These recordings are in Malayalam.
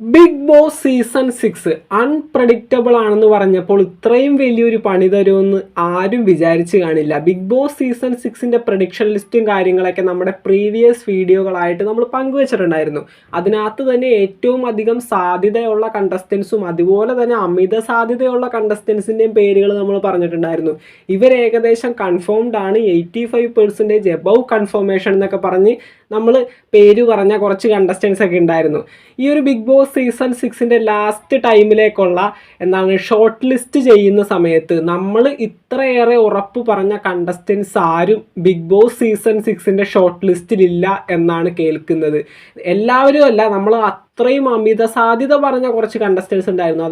Bigg Boss season six unpredictable ആണെന്ന് പറഞ്ഞപ്പോൾ ഇത്രയും വലിയൊരു പണി തരുമെന്ന് ആരും വിചാരിച്ചു കാണില്ല. ബിഗ് ബോസ് സീസൺ സിക്സിന്റെ പ്രഡിക്ഷൻ ലിസ്റ്റും കാര്യങ്ങളൊക്കെ നമ്മുടെ പ്രീവിയസ് വീഡിയോകളായിട്ട് നമ്മൾ പങ്കുവച്ചിട്ടുണ്ടായിരുന്നു. അതിനകത്ത് തന്നെ ഏറ്റവും അധികം സാധ്യതയുള്ള കണ്ടസ്റ്റൻസും അതുപോലെ തന്നെ അമിത സാധ്യതയുള്ള കണ്ടസ്റ്റൻസിന്റെയും പേരുകൾ നമ്മൾ പറഞ്ഞിട്ടുണ്ടായിരുന്നു. ഇവർ ഏകദേശം കൺഫേംഡ് ആണ്. Eighty five percentage above confirmation എന്നൊക്കെ പറഞ്ഞ് നമ്മൾ പേര് പറഞ്ഞ കുറച്ച് കണ്ടസ്റ്റൻസ് ഒക്കെ ഉണ്ടായിരുന്നു ഈ ഒരു ബിഗ് ബോസ് സീസൺ സിക്സിന്റെ ലാസ്റ്റ് ടൈമിലേക്കുള്ള എന്താണ് ഷോർട്ട് ലിസ്റ്റ് ചെയ്യുന്ന സമയത്ത് നമ്മൾ ഇത്രയേറെ ഉറപ്പ് പറഞ്ഞ കണ്ടസ്റ്റൻസ് ആരും ബിഗ് ബോസ് സീസൺ സിക്സിന്റെ ഷോർട്ട് ലിസ്റ്റിലില്ല എന്നാണ് കേൾക്കുന്നത്. എല്ലാവരും അല്ല നമ്മൾ അത്രയും അമിത സാധ്യത പറഞ്ഞ കുറച്ച് കണ്ടസ്റ്റൻസ് ഉണ്ടായിരുന്നു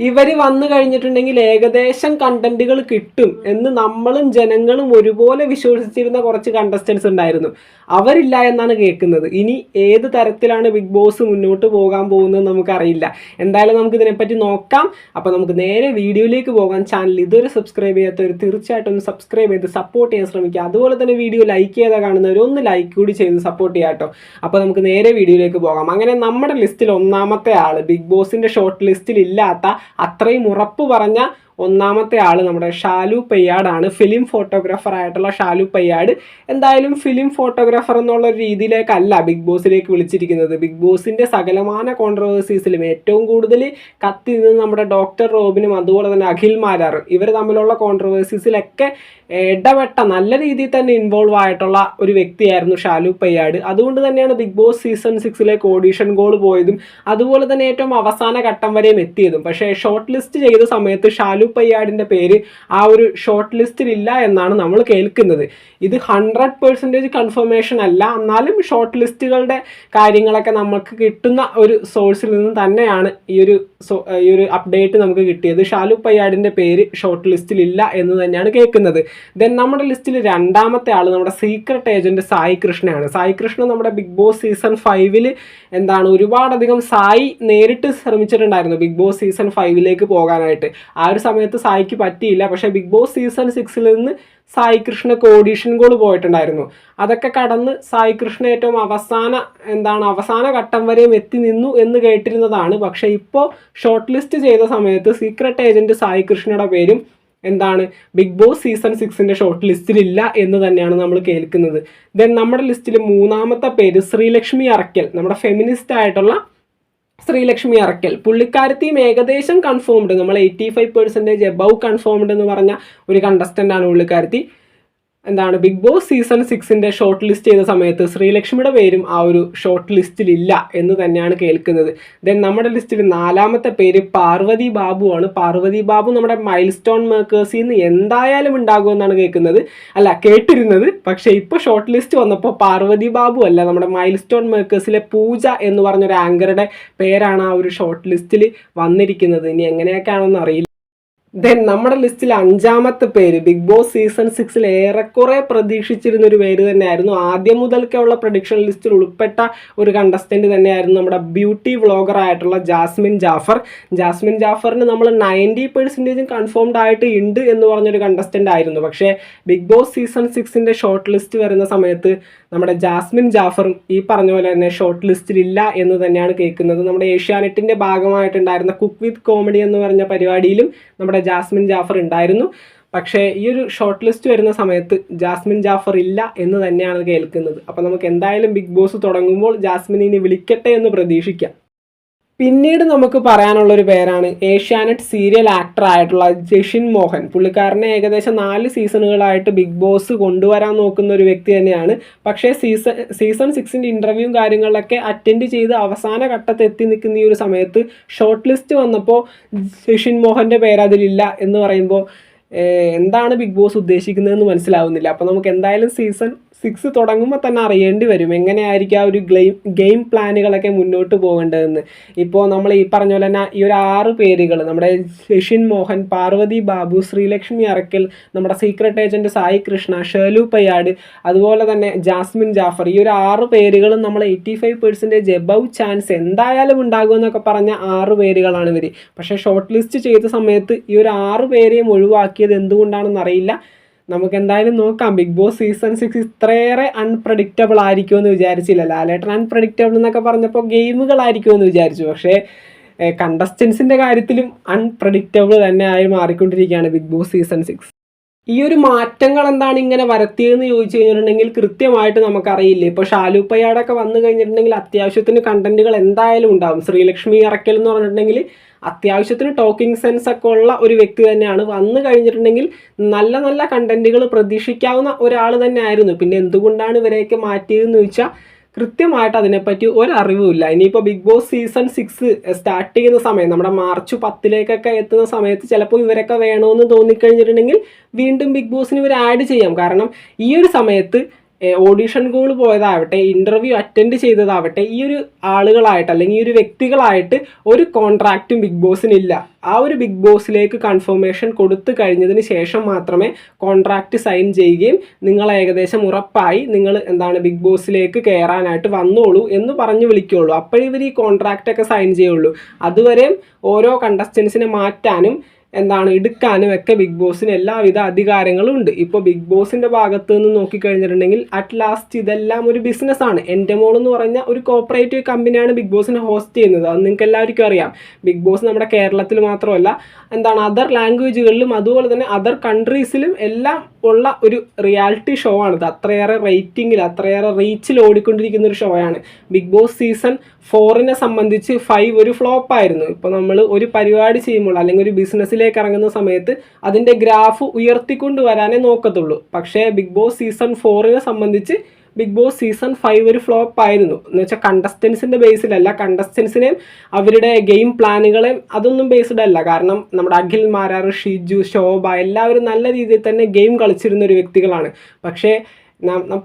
ഇവർ വന്നു കഴിഞ്ഞിട്ടുണ്ടെങ്കിൽ ഏകദേശം കണ്ടന്റുകൾ കിട്ടും എന്ന് നമ്മളും ജനങ്ങളും ഒരുപോലെ വിശ്വസിച്ചിരുന്ന കുറച്ച് കണ്ടസ്റ്റൻസ് ഉണ്ടായിരുന്നു. അവരില്ല എന്നാണ് കേൾക്കുന്നത്. ഇനി ഏത് തരത്തിലാണ് ബിഗ് ബോസ് മുന്നോട്ട് പോകാൻ പോകുന്നത് നമുക്കറിയില്ല. എന്തായാലും നമുക്ക് ഇതിനെപ്പറ്റി നോക്കാം. അപ്പോൾ നമുക്ക് നേരെ വീഡിയോയിലേക്ക് പോകാൻ ചാനൽ ഇതുവരെ സബ്സ്ക്രൈബ് ചെയ്യാത്തവർ തീർച്ചയായിട്ടും ഒന്ന് സബ്സ്ക്രൈബ് ചെയ്ത് സപ്പോർട്ട് ചെയ്യാൻ ശ്രമിക്കുക. അതുപോലെ തന്നെ വീഡിയോ ലൈക്ക് ചെയ്താൽ കാണുന്നവർ ഒന്ന് ലൈക്ക് കൂടി ചെയ്ത് സപ്പോർട്ട് ചെയ്യാട്ടോ അപ്പോൾ നമുക്ക് നേരെ വീഡിയോയിലേക്ക് പോകാം. അങ്ങനെ നമ്മുടെ ലിസ്റ്റിൽ ഒന്നാമത്തെ ആൾ ബിഗ് ബോസിന്റെ ഷോർട്ട് ലിസ്റ്റിൽ ഇല്ലാത്ത അത്രയും ഉറപ്പ് പറഞ്ഞ ഒന്നാമത്തെ ആൾ നമ്മുടെ ഷാലു പയ്യാടാണ് ഫിലിം ഫോട്ടോഗ്രാഫർ ആയിട്ടുള്ള ഷാലു പയ്യാട്. എന്തായാലും ഫിലിം ഫോട്ടോഗ്രാഫർ എന്നുള്ള രീതിയിലേക്കല്ല ബിഗ് ബോസിലേക്ക് വിളിച്ചിരിക്കുന്നത്. ബിഗ് ബോസിന്റെ സകലമാന കോൺട്രവേഴ്സീസിലും ഏറ്റവും കൂടുതൽ കത്തി നിന്ന് നമ്മുടെ ഡോക്ടർ റോബിനും അതുപോലെ തന്നെ അഖിൽ മാരാറും ഇവർ തമ്മിലുള്ള കോൺട്രവേഴ്സീസിലൊക്കെ ഇടപെട്ട നല്ല രീതിയിൽ തന്നെ ഇൻവോൾവ് ആയിട്ടുള്ള ഒരു വ്യക്തിയായിരുന്നു ഷാലു പയ്യാട്. അതുകൊണ്ട് തന്നെയാണ് ബിഗ് ബോസ് സീസൺ സിക്സിലേക്ക് ഓഡീഷൻ ഗോൾ പോയതും അതുപോലെ തന്നെ ഏറ്റവും അവസാന ഘട്ടം വരെയും എത്തിയതും. പക്ഷേ ഷോർട്ട് ലിസ്റ്റ് ചെയ്ത സമയത്ത് ഷാലു പയ്യാടിന്റെ പേര് ആ ഒരു ഷോർട്ട് ലിസ്റ്റിൽ ഇല്ല എന്നാണ് നമ്മൾ കേൾക്കുന്നത്. ഇത് ഹൺഡ്രഡ് പെർസെന്റേജ് കൺഫർമേഷൻ അല്ല. എന്നാലും ഷോർട്ട് ലിസ്റ്റുകളുടെ കാര്യങ്ങളൊക്കെ നമുക്ക് കിട്ടുന്ന ഒരു സോഴ്സിൽ നിന്ന് തന്നെയാണ് ഈ ഒരു ഈ ഒരു അപ്ഡേറ്റ് നമുക്ക് കിട്ടിയത്. ഷാലു പയ്യാടിന്റെ പേര് ഷോർട്ട് ലിസ്റ്റിൽ ഇല്ല എന്ന് തന്നെയാണ് കേൾക്കുന്നത്. ദെൻ നമ്മുടെ ലിസ്റ്റിൽ രണ്ടാമത്തെ ആൾ നമ്മുടെ സീക്രട്ട് ഏജന്റ് സായി കൃഷ്ണയാണ്. സായി കൃഷ്ണ നമ്മുടെ ബിഗ് ബോസ് സീസൺ ഫൈവിൽ എന്താണ് ഒരുപാടധികം സായി നേരിട്ട് ശ്രമിച്ചിട്ടുണ്ടായിരുന്നു ബിഗ് ബോസ് സീസൺ ഫൈവിലേക്ക് പോകാനായിട്ട്. ആ ഒരു സമയത്ത് സായിക്ക് പറ്റിയില്ല. പക്ഷേ ബിഗ് ബോസ് സീസൺ സിക്സിൽ നിന്ന് സായി കൃഷ്ണ ഓഡീഷൻ ഗോൾ പോയിട്ടുണ്ടായിരുന്നു. അതൊക്കെ കടന്ന് സായി കൃഷ്ണ ഏറ്റവും അവസാന എന്താണ് അവസാന ഘട്ടം വരെയും എത്തി നിന്നു എന്ന് കേട്ടിരുന്നതാണ്. പക്ഷേ ഇപ്പോൾ ഷോർട്ട് ലിസ്റ്റ് ചെയ്ത സമയത്ത് സീക്രട്ട് ഏജന്റ് സായി കൃഷ്ണയുടെ പേരും എന്താണ് ബിഗ് ബോസ് സീസൺ സിക്സിന്റെ ഷോർട്ട് ലിസ്റ്റിലില്ല എന്ന് തന്നെയാണ് നമ്മൾ കേൾക്കുന്നത്. ദെൻ നമ്മുടെ ലിസ്റ്റിൽ മൂന്നാമത്തെ പേര് ശ്രീലക്ഷ്മി അറക്കൽ നമ്മുടെ ഫെമിനിസ്റ്റ് ആയിട്ടുള്ള ശ്രീലക്ഷ്മി അറക്കൽ പുള്ളിക്കാരത്തിയും ഏകദേശം കൺഫേംഡ് നമ്മൾ eighty five percentage above confirmed എന്ന് പറഞ്ഞ ഒരു കണ്ടസ്റ്റന്റ് ആണ് പുള്ളിക്കാരത്തി. എന്താണ് ബിഗ് ബോസ് സീസൺ സിക്സിന്റെ ഷോർട്ട് ലിസ്റ്റ് ചെയ്ത സമയത്ത് ശ്രീലക്ഷ്മിയുടെ പേരും ആ ഒരു ഷോർട്ട് ലിസ്റ്റിൽ ഇല്ല എന്ന് തന്നെയാണ് കേൾക്കുന്നത്. ദെൻ നമ്മുടെ ലിസ്റ്റിൽ നാലാമത്തെ പേര് പാർവതി ബാബു ആണ്. പാർവതി ബാബു നമ്മുടെ മൈൽ സ്റ്റോൺ മേക്കേഴ്സിൽ നിന്ന് എന്തായാലും ഉണ്ടാകുമെന്നാണ് കേൾക്കുന്നത്. അല്ല കേട്ടിരുന്നത്. പക്ഷേ ഇപ്പോൾ ഷോർട്ട് ലിസ്റ്റ് വന്നപ്പോൾ പാർവതി ബാബു അല്ല നമ്മുടെ മൈൽ സ്റ്റോൺ മേക്കേഴ്സിലെ പൂജ എന്ന് പറഞ്ഞൊരു ആങ്കറുടെ പേരാണ് ആ ഒരു ഷോർട്ട് ലിസ്റ്റിൽ വന്നിരിക്കുന്നത്. ഇനി എങ്ങനെയൊക്കെയാണെന്ന് അറിയില്ല. ദെൻ നമ്മുടെ ലിസ്റ്റിൽ അഞ്ചാമത്തെ പേര് ബിഗ് ബോസ് സീസൺ സിക്സിൽ ഏറെക്കുറെ പ്രതീക്ഷിച്ചിരുന്ന ഒരു പേര് തന്നെയായിരുന്നു. ആദ്യം മുതൽക്കുള്ള പ്രഡിക്ഷൻ ലിസ്റ്റിൽ ഉൾപ്പെട്ട ഒരു കണ്ടസ്റ്റന്റ് തന്നെയായിരുന്നു നമ്മുടെ ബ്യൂട്ടി വ്ളോഗർ ആയിട്ടുള്ള ജാസ്മിൻ ജാഫർ. ജാസ്മിൻ ജാഫറിന് നമ്മൾ നയന്റി പെർസെന്റേജും കൺഫേംഡ് ആയിട്ട് ഉണ്ട് എന്ന് പറഞ്ഞൊരു കണ്ടസ്റ്റന്റ് ആയിരുന്നു. പക്ഷേ ബിഗ് ബോസ് സീസൺ സിക്സിന്റെ ഷോർട്ട് ലിസ്റ്റ് വരുന്ന സമയത്ത് നമ്മുടെ ജാസ്മിൻ ജാഫറും ഈ പറഞ്ഞ പോലെ തന്നെ ഷോർട്ട് ലിസ്റ്റിൽ ഇല്ല എന്ന് തന്നെയാണ് കേൾക്കുന്നത്. നമ്മുടെ ഏഷ്യാനെറ്റിന്റെ ഭാഗമായിട്ടുണ്ടായിരുന്ന കുക്ക് വിത്ത് കോമഡി എന്ന് പറഞ്ഞ പരിപാടിയിലും നമ്മുടെ ജാസ്മിൻ ജാഫർ ഉണ്ടായിരുന്നു. പക്ഷേ ഈ ഒരു ഷോർട്ട് ലിസ്റ്റ് വരുന്ന സമയത്ത് ജാസ്മിൻ ജാഫർ ഇല്ല എന്ന് തന്നെയാണ് കേൾക്കുന്നത്. അപ്പോൾ നമുക്ക് എന്തായാലും ബിഗ് ബോസ് തുടങ്ങുമ്പോൾ ജാസ്മിനെ വിളിക്കട്ടെ എന്ന് പ്രതീക്ഷിക്കാം. പിന്നീട് നമുക്ക് പറയാനുള്ള ഒരു പേരാണ് ഏഷ്യാനെറ്റ് സീരിയൽ ആക്ടർ ആയിട്ടുള്ള ജഷിൻ മോഹൻ. പുള്ളിക്കാരനെ ഏകദേശം നാല് സീസണുകളായിട്ട് ബിഗ് ബോസ് കൊണ്ടുവരാൻ നോക്കുന്ന ഒരു വ്യക്തി തന്നെയാണ്. പക്ഷേ സീസൺ സീസൺ സിക്സിന്റെ ഇന്റർവ്യൂവും കാര്യങ്ങളിലൊക്കെ അറ്റൻഡ് ചെയ്ത് അവസാന ഘട്ടത്തിൽ എത്തി നിൽക്കുന്ന ഈ ഒരു സമയത്ത് ഷോർട്ട് ലിസ്റ്റ് വന്നപ്പോൾ ജഷിൻ മോഹന്റെ പേര് അതിലില്ല എന്ന് പറയുമ്പോൾ എന്താണ് ബിഗ് ബോസ് ഉദ്ദേശിക്കുന്നതെന്ന് മനസ്സിലാവുന്നില്ല. അപ്പോൾ നമുക്ക് എന്തായാലും സീസൺ സിക്സ് തുടങ്ങുമ്പോൾ തന്നെ അറിയേണ്ടി വരും. എങ്ങനെയായിരിക്കും ആ ഒരു ഗെയിം ഗെയിം പ്ലാനുകളൊക്കെ മുന്നോട്ട് പോകേണ്ടതെന്ന്. ഇപ്പോൾ നമ്മൾ ഈ പറഞ്ഞ പോലെ തന്നെ ഈ ഒരു ആറ് പേരുകൾ നമ്മുടെ ശശിൻ മോഹൻ പാർവതി ബാബു ശ്രീലക്ഷ്മി അറക്കൽ നമ്മുടെ സീക്രട്ട് ഏജന്റ് സായി കൃഷ്ണ ഷേലു പയ്യാട് അതുപോലെ തന്നെ ജാസ്മിൻ ജാഫർ. ഈ ഒരു ആറ് പേരുകളും നമ്മൾ eighty five percentage above chance എന്തായാലും ഉണ്ടാകുമെന്നൊക്കെ പറഞ്ഞ ആറ് പേരുകളാണ് ഇവർ പക്ഷേ ഷോർട്ട് ലിസ്റ്റ് ചെയ്ത സമയത്ത് ഈ ഒരു ആറ് പേരെയും ഒഴിവാക്കിയത് എന്തുകൊണ്ടാണെന്ന് അറിയില്ല. നമുക്ക് എന്തായാലും നോക്കാം. ബിഗ് ബോസ് സീസൺ സിക്സ് ഇത്രയേറെ അൺപ്രഡിക്റ്റബിൾ ആയിരിക്കുമെന്ന് വിചാരിച്ചില്ല. ലാലേട്ടൻ അൺപ്രഡിക്റ്റബിൾ എന്നൊക്കെ പറഞ്ഞപ്പോൾ ഗെയിമുകളായിരിക്കുമെന്ന് വിചാരിച്ചു. പക്ഷേ കണ്ടസ്റ്റൻസിന്റെ കാര്യത്തിലും അൺപ്രഡിക്റ്റബിൾ തന്നെ ആയി മാറിക്കൊണ്ടിരിക്കുകയാണ് ബിഗ് ബോസ് സീസൺ സിക്സ് ഈ ഒരു മാറ്റങ്ങൾ എന്താണ് ഇങ്ങനെ വരുത്തിയതെന്ന് ചോദിച്ചു കഴിഞ്ഞിട്ടുണ്ടെങ്കിൽ കൃത്യമായിട്ട് നമുക്കറിയില്ല. ഇപ്പോൾ ഷാലുപ്പയ്യാടൊക്കെ വന്നു കഴിഞ്ഞിട്ടുണ്ടെങ്കിൽ അത്യാവശ്യത്തിന് കണ്ടന്റുകൾ എന്തായാലും ഉണ്ടാവും. ശ്രീലക്ഷ്മി ഇറക്കൽ എന്ന് പറഞ്ഞിട്ടുണ്ടെങ്കിൽ അത്യാവശ്യത്തിന് ടോക്കിംഗ് സെൻസ് ഒക്കെ ഉള്ള ഒരു വ്യക്തി തന്നെയാണ്. വന്നു കഴിഞ്ഞിട്ടുണ്ടെങ്കിൽ നല്ല നല്ല കണ്ടന്റുകൾ പ്രതീക്ഷിക്കാവുന്ന ഒരാൾ തന്നെ ആയിരുന്നു പിന്നെ എന്തുകൊണ്ടാണ് ഇവരെയൊക്കെ മാറ്റിയതെന്ന് ചോദിച്ചാൽ കൃത്യമായിട്ട് അതിനെപ്പറ്റി ഒരറിവുമില്ല. ഇനിയിപ്പോൾ Bigg Boss season six start ചെയ്യുന്ന സമയം നമ്മുടെ മാർച്ച് പത്തിലേക്കൊക്കെ എത്തുന്ന സമയത്ത് ചിലപ്പോൾ ഇവരൊക്കെ വേണമെന്ന് തോന്നിക്കഴിഞ്ഞിട്ടുണ്ടെങ്കിൽ വീണ്ടും ബിഗ് ബോസിന് ഇവർ ആഡ് ചെയ്യാം. കാരണം ഈ ഒരു സമയത്ത് ഓഡീഷൻ കോൾ പോയതാവട്ടെ ഇന്റർവ്യൂ അറ്റൻഡ് ചെയ്തതാവട്ടെ ഈ ഒരു ആളുകളായിട്ട് അല്ലെങ്കിൽ ഈ ഒരു വ്യക്തികളായിട്ട് ഒരു കോൺട്രാക്റ്റും ബിഗ് ബോസിനില്ല ആ ഒരു ബിഗ് ബോസിലേക്ക് കൺഫർമേഷൻ കൊടുത്തു കഴിഞ്ഞതിന് ശേഷം മാത്രമേ കോൺട്രാക്റ്റ് സൈൻ ചെയ്യുകയും നിങ്ങൾ ഏകദേശം ഉറപ്പായി നിങ്ങൾ എന്താണ് ബിഗ് ബോസിലേക്ക് കയറാനായിട്ട് വന്നോളൂ എന്ന് പറഞ്ഞ് വിളിക്കുകയുള്ളൂ അപ്പോഴിവർ ഇവർ ഈ കോൺട്രാക്റ്റൊക്കെ സൈൻ ചെയ്യുള്ളൂ. അതുവരെ ഓരോ കണ്ടസ്റ്റൻസിനെ മാറ്റാനും എന്താണ് എടുക്കാനും ഒക്കെ ബിഗ് ബോസിന് എല്ലാവിധ അധികാരങ്ങളും ഉണ്ട് ഇപ്പോൾ ബിഗ് ബോസിന്റെ ഭാഗത്ത് നിന്ന് നോക്കിക്കഴിഞ്ഞിട്ടുണ്ടെങ്കിൽ അറ്റ് ലാസ്റ്റ് ഇതെല്ലാം ഒരു ബിസിനസ്സാണ് എന്റെ മോൾ എന്ന് പറഞ്ഞ ഒരു കോപ്പറേറ്റീവ് കമ്പനിയാണ് ബിഗ് ബോസിനെ ഹോസ്റ്റ് ചെയ്യുന്നത്. അത് നിങ്ങൾക്ക് എല്ലാവർക്കും അറിയാം. ബിഗ് ബോസ് നമ്മുടെ കേരളത്തിൽ മാത്രമല്ല എന്താണ് അതർ ലാംഗ്വേജുകളിലും അതുപോലെ തന്നെ അതർ കൺട്രീസിലും എല്ലാം ഉള്ള ഒരു റിയാലിറ്റി ഷോ ആണിത്. അത്രയേറെ റേറ്റിംഗിൽ അത്രയേറെ റീച്ചിൽ ഓടിക്കൊണ്ടിരിക്കുന്ന ഒരു ഷോ ആണ്. ബിഗ് ബോസ് സീസൺ ഫോറിനെ സംബന്ധിച്ച് ഫൈവ് ഒരു ഫ്ലോപ്പ് ആയിരുന്നു. ഇപ്പോൾ നമ്മൾ ഒരു പരിപാടി ചെയ്യുമ്പോൾ അല്ലെങ്കിൽ ഒരു ബിസിനസ്സിലേക്ക് ഇറങ്ങുന്ന സമയത്ത് അതിന്റെ ഗ്രാഫ് ഉയർത്തിക്കൊണ്ട് വരാനേ നോക്കത്തുള്ളൂ. പക്ഷേ ബിഗ് ബോസ് സീസൺ ഫോറിനെ സംബന്ധിച്ച് ബിഗ് ബോസ് സീസൺ ഫൈവ് ഒരു ഫ്ലോപ്പ് ആയിരുന്നു. എന്ന് വെച്ചാൽ കണ്ടസ്റ്റൻസിന്റെ ബേസിലല്ല കണ്ടസ്റ്റൻസിനെയും അവരുടെ ഗെയിം പ്ലാനുകളെയും അതൊന്നും ബേസ്ഡ് അല്ല. കാരണം നമ്മുടെ അഖിൽ മാരാർ ഷിജു ശോഭ എല്ലാവരും നല്ല രീതിയിൽ തന്നെ ഗെയിം കളിച്ചിരുന്ന ഒരു വ്യക്തികളാണ്. പക്ഷേ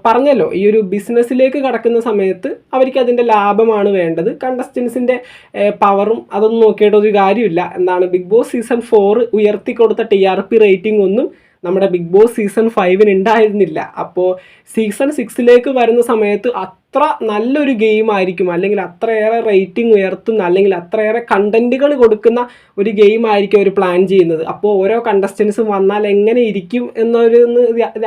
പറഞ്ഞല്ലോ ഈ ഒരു ബിസിനസ്സിലേക്ക് കടക്കുന്ന സമയത്ത് അവർക്ക് അതിന്റെ ലാഭമാണ് വേണ്ടത്. കണ്ടസ്റ്റൻസിന്റെ പവറും അതൊന്നും നോക്കിയിട്ട് ഒരു കാര്യമില്ല. എന്താണ് ബിഗ് ബോസ് സീസൺ ഫോർ ഉയർത്തിക്കൊടുത്ത ടി ആർ പി റേറ്റിംഗ് ഒന്നും നമ്മുടെ ബിഗ് ബോസ് സീസൺ ഫൈവിന് ഉണ്ടായിരുന്നില്ല അപ്പോൾ സീസൺ സിക്സിലേക്ക് വരുന്ന സമയത്ത് അത്ര നല്ലൊരു ഗെയിം ആയിരിക്കും അല്ലെങ്കിൽ അത്രയേറെ റേറ്റിംഗ് ഉയർത്തുന്ന അല്ലെങ്കിൽ അത്രയേറെ കണ്ടന്റുകൾ കൊടുക്കുന്ന ഒരു ഗെയിം ആയിരിക്കും അവർ പ്ലാൻ ചെയ്യുന്നത്. അപ്പോൾ ഓരോ കണ്ടസ്റ്റൻസും വന്നാൽ എങ്ങനെ ഇരിക്കും എന്നൊരു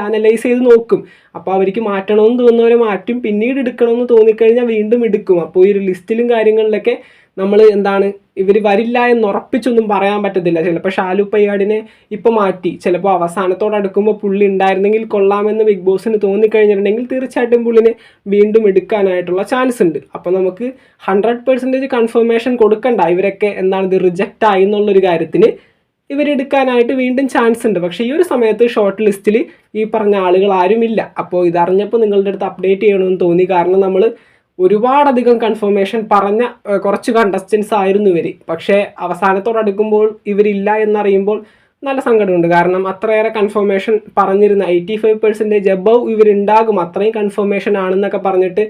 അനലൈസ് ചെയ്ത് നോക്കും. അപ്പോൾ അവർക്ക് മാറ്റണമെന്ന് തോന്നുന്നവരെ മാറ്റും പിന്നീട് എടുക്കണമെന്ന് തോന്നിക്കഴിഞ്ഞാൽ വീണ്ടും എടുക്കും. അപ്പോൾ ഈ ഒരു ലിസ്റ്റിലും കാര്യങ്ങളിലൊക്കെ നമ്മൾ എന്താണ് ഇവർ വരില്ല എന്ന് ഉറപ്പിച്ചൊന്നും പറയാൻ പറ്റത്തില്ല. ചിലപ്പോൾ ഷാലു പയ്യാടിനെ ഇപ്പോൾ മാറ്റി. ചിലപ്പോൾ അവസാനത്തോട് അടുക്കുമ്പോൾ പുള്ളി ഉണ്ടായിരുന്നെങ്കിൽ കൊള്ളാമെന്ന് ബിഗ് ബോസിന് തോന്നിക്കഴിഞ്ഞിട്ടുണ്ടെങ്കിൽ തീർച്ചയായിട്ടും പുള്ളിനെ വീണ്ടും എടുക്കാനായിട്ടുള്ള ചാൻസ് ഉണ്ട്. അപ്പോൾ നമുക്ക് ഹൺഡ്രഡ് പെർസെന്റേജ് കൺഫർമേഷൻ കൊടുക്കണ്ട. ഇവരൊക്കെ എന്താണ് ഇത് റിജക്റ്റ് ആയി എന്നുള്ളൊരു കാര്യത്തിന് ഇവരെടുക്കാനായിട്ട് വീണ്ടും ചാൻസ് ഉണ്ട്. പക്ഷേ ഈ ഒരു സമയത്ത് ഷോർട്ട് ലിസ്റ്റിൽ ഈ പറഞ്ഞ ആളുകൾ ആരുമില്ല. അപ്പോൾ ഇതറിഞ്ഞപ്പോൾ നിങ്ങളുടെ അടുത്ത് അപ്ഡേറ്റ് ചെയ്യണമെന്ന് തോന്നി. കാരണം നമ്മൾ ഒരുപാടധികം കൺഫർമേഷൻ പറഞ്ഞ കുറച്ച് കണ്ടസ്റ്റൻസ് ആയിരുന്നു ഇവർ പക്ഷേ അവസാനത്തോടടുക്കുമ്പോൾ ഇവരില്ല എന്നറിയുമ്പോൾ നല്ല സങ്കടമുണ്ട്. കാരണം അത്രയേറെ കൺഫർമേഷൻ പറഞ്ഞിരുന്ന എയ്റ്റി ഫൈവ് പെർസെന്റേജ് എബവ് ഇവരുണ്ടാകും. അത്രയും കൺഫർമേഷൻ ആണെന്നൊക്കെ പറഞ്ഞിട്ട്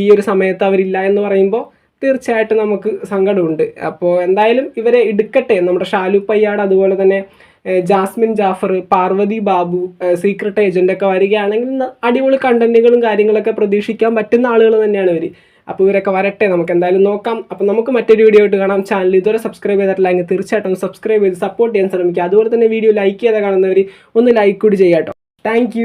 ഈ ഒരു സമയത്ത് അവരില്ല എന്ന് പറയുമ്പോൾ തീർച്ചയായിട്ടും നമുക്ക് സങ്കടമുണ്ട്. അപ്പോൾ എന്തായാലും ഇവരെ എടുക്കട്ടെ. നമ്മുടെ ഷാലു പയ്യാട് അതുപോലെ തന്നെ ജാസ്മിൻ ജാഫർ പാർവതി ബാബു സീക്രട്ട് ഏജന്റ് ഒക്കെ വരികയാണെങ്കിൽ അടിപൊളി കണ്ടന്റുകളും കാര്യങ്ങളൊക്കെ പ്രതീക്ഷിക്കാൻ പറ്റുന്ന ആളുകൾ തന്നെയാണ് ഇവർ അപ്പോൾ ഇവരൊക്കെ വരട്ടെ നമുക്ക് എന്തായാലും നോക്കാം. അപ്പോൾ നമുക്ക് മറ്റൊരു വീഡിയോ ആയിട്ട് കാണാം. ചാനൽ ഇതുവരെ സബ്സ്ക്രൈബ് ചെയ്തിട്ടില്ലെങ്കിൽ തീർച്ചയായിട്ടും സബ്സ്ക്രൈബ് ചെയ്ത് സപ്പോർട്ട് ചെയ്യാൻ ശ്രമിക്കുക. അതുപോലെ തന്നെ വീഡിയോ ലൈക്ക് ചെയ്ത് കാണുന്നവർ ഒന്ന് ലൈക്ക് കൂടി ചെയ്യാം കേട്ടോ താങ്ക്